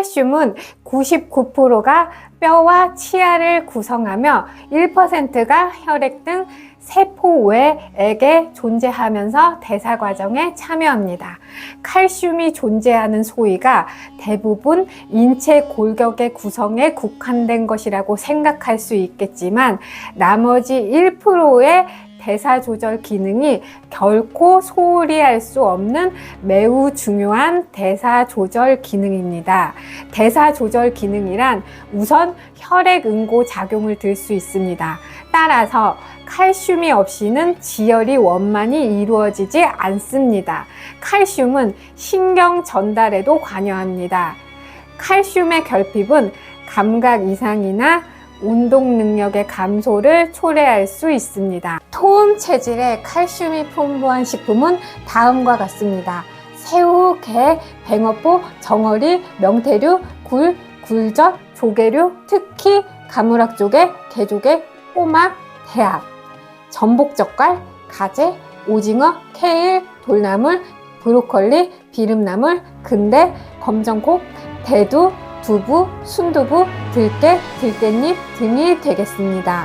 칼슘은 99%가 뼈와 치아를 구성하며 1%가 혈액 등 세포 외액에 존재하면서 대사 과정에 참여합니다. 칼슘이 존재하는 소위가 대부분 인체 골격의 구성에 국한된 것이라고 생각할 수 있겠지만 나머지 1%의 대사 조절 기능이 결코 소홀히 할 수 없는 매우 중요한 대사 조절 기능입니다. 대사 조절 기능이란 우선 혈액 응고 작용을 들 수 있습니다. 따라서 칼슘이 없이는 지혈이 원만히 이루어지지 않습니다. 칼슘은 신경 전달에도 관여합니다. 칼슘의 결핍은 감각 이상이나 운동 능력의 감소를 초래할 수 있습니다. 토음 체질의 칼슘이 풍부한 식품은 다음과 같습니다. 새우, 게, 뱅어포, 정어리, 명태류, 굴, 굴젓, 조개류, 특히 가물악조개, 게조개, 꼬막, 대합, 전복젓갈, 가재, 오징어, 케일, 돌나물, 브로콜리, 비름나물, 근대, 검정콩, 대두, 두부, 순두부, 들깨, 들깻잎 등이 되겠습니다.